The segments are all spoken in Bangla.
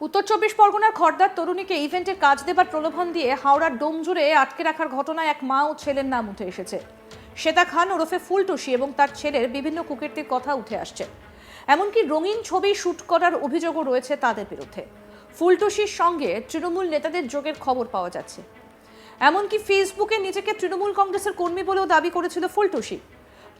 উত্তর চব্বিশ পরগনার খর্দার তরুণীকে ইভেন্টের কাজ দেবার প্রলোভন দিয়ে হাওড়ার ডোম জুড়ে আটকে রাখার ঘটনায় এক মা ও ছেলের নাম উঠে এসেছে। শ্বেতা খান ওরফে ফুলটুসি এবং তার ছেলের বিভিন্ন কুকীর্তির কথা উঠে আসছে। এমনকি রঙিন ছবি শ্যুট করার অভিযোগও রয়েছে তাদের বিরুদ্ধে। ফুলটুসির সঙ্গে তৃণমূল নেতাদের যোগের খবর পাওয়া যাচ্ছে। এমনকি ফেসবুকে নিজেকে তৃণমূল কংগ্রেসের কর্মী বলেও দাবি করেছিল ফুলটুসি।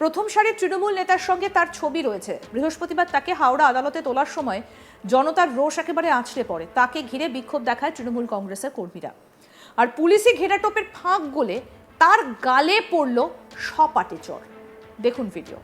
প্রথম সারির তৃণমূল নেতার সঙ্গে তার ছবি রয়েছে বৃহস্পতিবার তাকে হাওড়া আদালতে তোলার সময় জনতার রোষ একেবারে আছড়ে পড়ে তাকে ঘিরে বিক্ষোভ দেখায় তৃণমূল কংগ্রেসের কর্মীরা আর পুলিশি ঘেরাটোপের ফাঁক গলে তার গালে পড়ল সপাটে চর দেখুন ভিডিও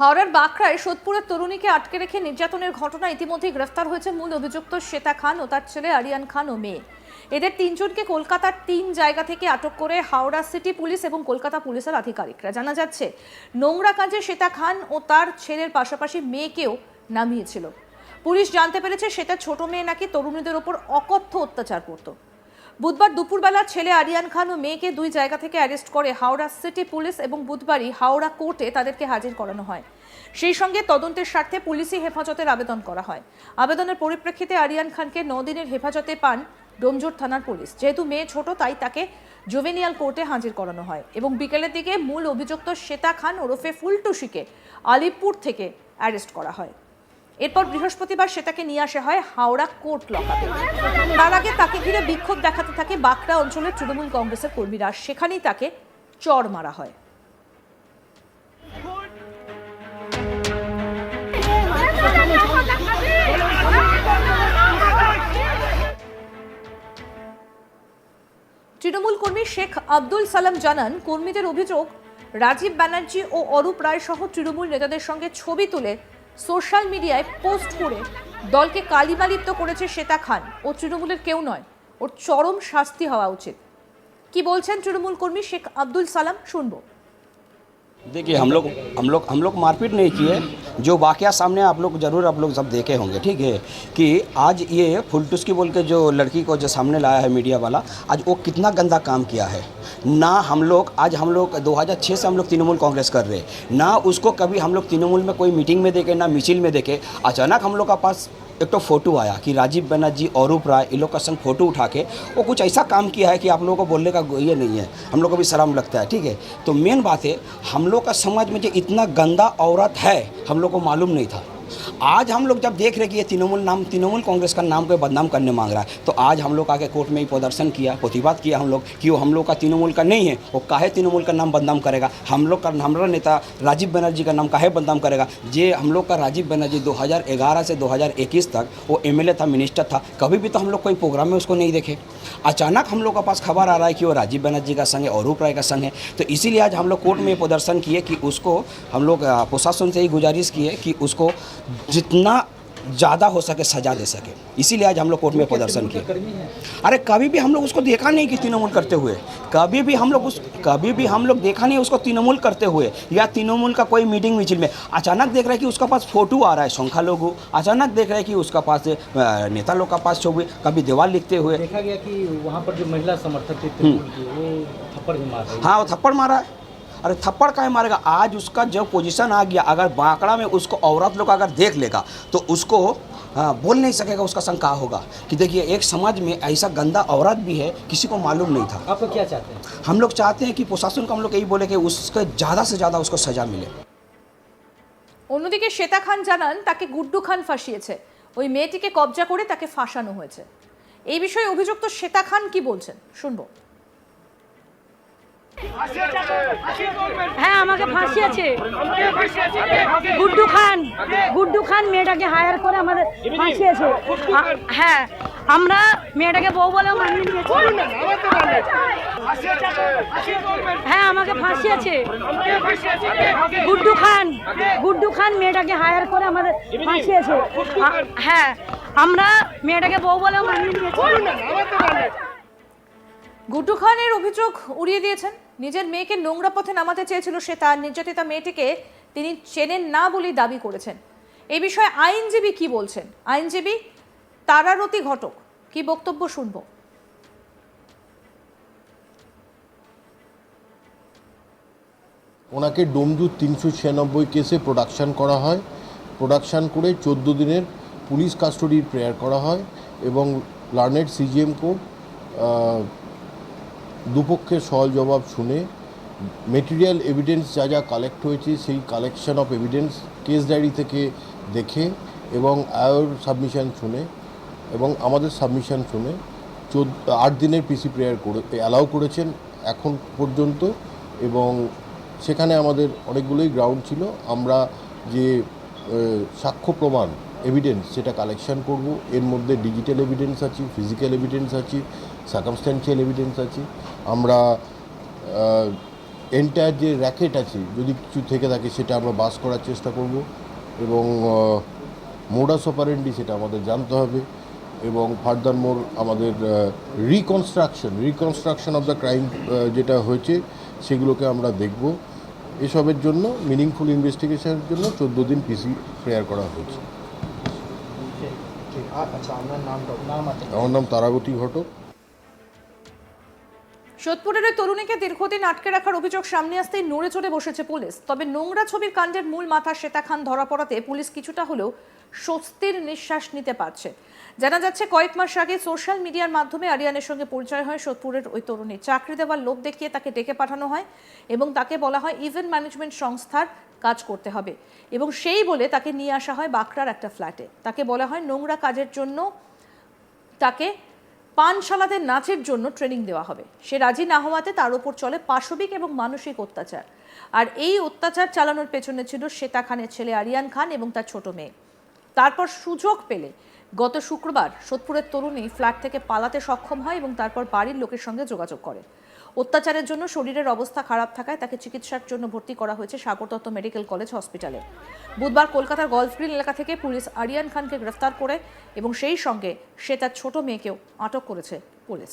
হাওড়ার বাঁকড়ায় সোদপুরের তরুণীকে আটকে রেখে নির্যাতনের ঘটনা ইতিমধ্যেই গ্রেফতার হয়েছে মূল অভিযুক্ত শ্বেতা খান ও তার ছেলে আরিয়ান খান ও মেয়ে। এদের তিনজনকে কলকাতার তিন জায়গা থেকে আটক করে হাওড়া সিটি পুলিশ এবং কলকাতা পুলিশের আধিকারিকরা। জানা যাচ্ছে, নোংরা কাজে শ্বেতা খান ও তার ছেলের পাশাপাশি মেয়েকেও নামিয়েছিল। পুলিশ জানতে পেরেছে সেটা ছোট মেয়ে নাকি তরুণীদের ওপর অকথ্য অত্যাচার করতো। বুধবার দুপুরবেলা ছেলে আরিয়ান খান ও মেয়েকে দুই জায়গা থেকে অ্যারেস্ট করে হাওড়া সিটি পুলিশ এবং বুধবারই হাওড়া কোর্টে তাদেরকে হাজির করানো হয়। সেই সঙ্গে তদন্তের স্বার্থে পুলিশি হেফাজতের আবেদন করা হয়। আবেদনের পরিপ্রেক্ষিতে আরিয়ান খানকে দিনের হেফাজতে পান ডোমজোর থানার পুলিশ। যেহেতু মেয়ে ছোট, তাই তাকে জুভেনিয়াল কোর্টে হাজির করানো হয় এবং বিকেলের দিকে মূল অভিযুক্ত শ্বেতা খান ওরফে ফুলটুসিকে আলিপুর থেকে অ্যারেস্ট করা হয়। এরপর বৃহস্পতিবার সেটাকে নিয়ে আসা হয় হাওড়া কোর্ট লকাপে। তার আগে তাকে ঘিরে বিক্ষোভ দেখাতে থাকে বাঁকড়া অঞ্চলের তৃণমূল কংগ্রেসের কর্মীরা। সেখানেই তাকে চড় মারা হয়। তৃণমূল কর্মী শেখ আব্দুল সালাম জানান, কর্মীদের অভিযোগ, রাজীব ব্যানার্জি ও অরূপ রায় সহ তৃণমূল নেতাদের সঙ্গে ছবি তুলে সোশ্যাল মিডিয়ায় পোস্ট করে দলকে কালিমালিপ্ত করেছে শ্বেতা খান ও তৃণমূলের কেউ নয় ওর চরম শাস্তি হওয়া উচিত কি বলছেন তৃণমূল কর্মী শেখ আব্দুল সালাম শুনবো देखिए हम लोग हम लोग हम लोग मारपीट नहीं किए जो वाक़या सामने आप लोग ज़रूर आप लोग सब देखे होंगे, ठीक है? कि आज ये फुलटुस्की बोल के जो लड़की को जो सामने लाया है मीडिया वाला, आज वो कितना गंदा काम किया है। ना हम लोग, आज हम लोग 2006 से हम लोग तृणमूल कांग्रेस कर रहे हैं। ना उसको कभी हम लोग तृणमूल में कोई मीटिंग में देखे, ना मिचिल में देखे। अचानक हम लोग का पास एक तो फ़ोटो आया कि राजीव बनर्जी औरूप राय, इन लोग का संग फ़ोटो उठा के वो कुछ ऐसा काम किया है कि आप लोगों को बोलने का ये नहीं है। हम लोग को भी शर्म लगता है, ठीक है? तो मेन बात है, हम लोग का समाज में जो इतना गंदा औरत है हम लोग को मालूम नहीं था। आज हम लोग जब देख रहे कि ये तृणमूल नाम, तृणमूल कांग्रेस का नाम को बदनाम करने मांग रहा है तो आज हम लोग आके कोर्ट में ही प्रदर्शन किया प्रतिवाद किया हम लोग कि वो हम लोग का तृणमूल का नहीं है, वो काहे तृणमूल का नाम बदनाम करेगा? हम लोग का, हमारा नेता राजीव बनर्जी का नाम काहे बदनाम करेगा? जे हम लोग का राजीव बनर्जी 2011 से 2021 तक वो एमएलए था मिनिस्टर था, कभी भी तो हम लोग कोई प्रोग्राम में उसको नहीं देखे। अचानक हम लोग के पास खबर आ रहा है कि वो राजीव बनर्जी का संग है, अरूप राय का संग है तो इसीलिए आज हम लोग कोर्ट में प्रदर्शन किए कि उसको हम लोग प्रशासन से ही गुजारिश किए कि उसको जितना ज़्यादा हो सके सजा दे सके। इसीलिए आज हम लोग कोर्ट में प्रदर्शन किए। अरे कभी भी हम लोग उसको देखा नहीं कि तृणमूल करते हुए। कभी भी हम लोग उस कभी भी हम लोग देखा नहीं उसको तृणमूल करते हुए। या तृणमूल का कोई मीटिंग मिचिल में। अचानक देख रहे हैं कि उसका पास फ़ोटो आ रहा है संख्या लोगों अचानक देख रहे हैं कि उसका पास नेता लोग का पास छवि कभी दीवार लिखते हुए। देखा गया कि वहाँ पर जो महिला समर्थक थे वो थप्पड़ मार हाँ वो थप्पड़ मारा है। अरे थप्पड़ काहे मारेगा आज उसका जब पोजीशन आ गया अगर बांकड़ा में उसको औरत लोग अगर देख लेगा तो उसको हाँ, बोल नहीं सकेगा उसका संग कहा होगा कि देखिए एक समाज में ऐसा गंदा औरत भी है किसी को मालूम नहीं था आप लोग क्या चाहते हैं हम लोग चाहते हैं कि प्रशासन को हम लोग यही बोले कि उसके ज़्यादा से ज़्यादा उसको सज़ा मिले অন্যদিকে শ্বেতা খান জানান তাকে গুড্ডু খান ফাঁসিয়েছে ওই মেয়েটিকে কবজা করে তাকে ফাঁসানো হয়েছে এই বিষয়ে অভিযুক্ত শ্বেতা খান কি বলছেন শুনবো হ্যাঁ আমাকে ফাঁসিয়েছে গুড্ডু খান গুড্ডু খান মেয়েটাকে হায়ার করে আমাদের ফাঁসিয়েছে হ্যাঁ আমরা মেয়েটাকে বউ বলে হ্যাঁ আমাকে ফাঁসিয়েছে গুড্ডু খান গুড্ডু খান মেয়েটাকে হায়ার করে আমাদের ফাঁসিয়েছে আ- হ্যাঁ আমরা মেয়েটাকে বউ বলে গুড্ডু খানের অভিযোগ উড়িয়ে দিয়েছেন? নিজের মেয়েকে নোংরা পথে নামাতে চেয়েছিল সে তার নির্যাতিতা মেয়েটিকে তিনি চেনেন না বলেই দাবি করেছেন। এই বিষয়ে আইনজীবী কি বলছেন? আইনজীবী তারারতি ঘটক, কি বক্তব্য শুনব? ওনাকে ডোমজু তিনশো ছিয়ানব্বই কেসে প্রোডাকশান করা হয়। প্রোডাকশান করে চোদ্দ দিনের পুলিশ কাস্টডির প্রেয়ার করা হয় এবং লার্নেড সিজিএম কোর্ট দুপক্ষের সহজ জবাব শুনে মেটেরিয়াল এভিডেন্স যা যা কালেক্ট হয়েছে সেই collection of evidence case diary থেকে দেখে এবং আয়োর সাবমিশন শুনে এবং আমাদের সাবমিশন শুনে চোদ্দ, আট দিনের পিসি প্রেয়ার করে অ্যালাউ করেছেন এখন পর্যন্ত এবং সেখানে আমাদের অনেকগুলোই গ্রাউন্ড ছিল। আমরা যে সাক্ষ্য প্রমাণ এভিডেন্স সেটা কালেকশন করব। এর মধ্যে ডিজিটাল এভিডেন্স আছে ফিজিক্যাল এভিডেন্স আছে সার্কামস্ট্যান্সিয়াল এভিডেন্স আছে। আমরা এন্টায়ার যে র্যাকেট আছে যদি কিছু থেকে থাকে সেটা আমরা বাস করার চেষ্টা করব এবং মোডাস অপারেন্ডি সেটা আমাদের জানতে হবে এবং ফার্দার মোর আমাদের reconstruction reconstruction of the crime যেটা হয়েছে সেগুলোকে আমরা দেখব। এসবের জন্য মিনিংফুল ইনভেস্টিগেশনের জন্য চোদ্দ দিন পিসি প্রেয়ার করা হয়েছে। আমার নাম তারাগতি ঘটক। সোদপুরের ওই তরুণীকে দীর্ঘদিন আটকে রাখার অভিযোগ সামনে আসতেই নড়ে চড়ে বসেছে পুলিশ। তবে নোংরা ছবির কাণ্ডের মূল মাথা শ্বেতা খান ধরা পড়াতে পুলিশ কিছুটা হলেও স্বস্তির নিঃশ্বাস নিতে পারছে। জানা যাচ্ছে, কয়েক মাস আগে সোশ্যাল মিডিয়ার মাধ্যমে আরিয়ানের সঙ্গে পরিচয় হয় সোদপুরের ওই তরুণী। চাকরি দেওয়ার লোভ দেখিয়ে তাকে ডেকে পাঠানো হয় এবং তাকে বলা হয় ইভেন্ট ম্যানেজমেন্ট সংস্থার কাজ করতে হবে এবং সেই বলে তাকে নিয়ে আসা হয় বাঁকড়ার একটা ফ্ল্যাটে। তাকে বলা হয় নোংরা কাজের জন্য তাকে পানশালাতে নাচের জন্য ট্রেনিং দেওয়া হবে। সে রাজি না হওয়াতে তার উপর চলে পাশবিক এবং মানসিক অত্যাচার। আর এই অত্যাচার চালানোর পেছনে ছিল শ্বেতা খানের ছেলে আরিয়ান খান এবং তার ছোট মেয়ে। তারপর সুযোগ পেলে গত শুক্রবার সোদপুরের তরুণী ফ্ল্যাট থেকে পালাতে সক্ষম হয় এবং তারপর বাড়ির লোকের সঙ্গে যোগাযোগ করে। অত্যাচারের জন্য শরীরের অবস্থা খারাপ থাকায় তাকে চিকিৎসার জন্য ভর্তি করা হয়েছে সাগর দত্ত মেডিকেল কলেজ হসপিটালে। বুধবার কলকাতার গলফ গ্রিন এলাকা থেকে পুলিশ আরিয়ান খানকে গ্রেফতার করে এবং সেই সঙ্গে সে তার ছোট মেয়েকেও আটক করেছে পুলিশ।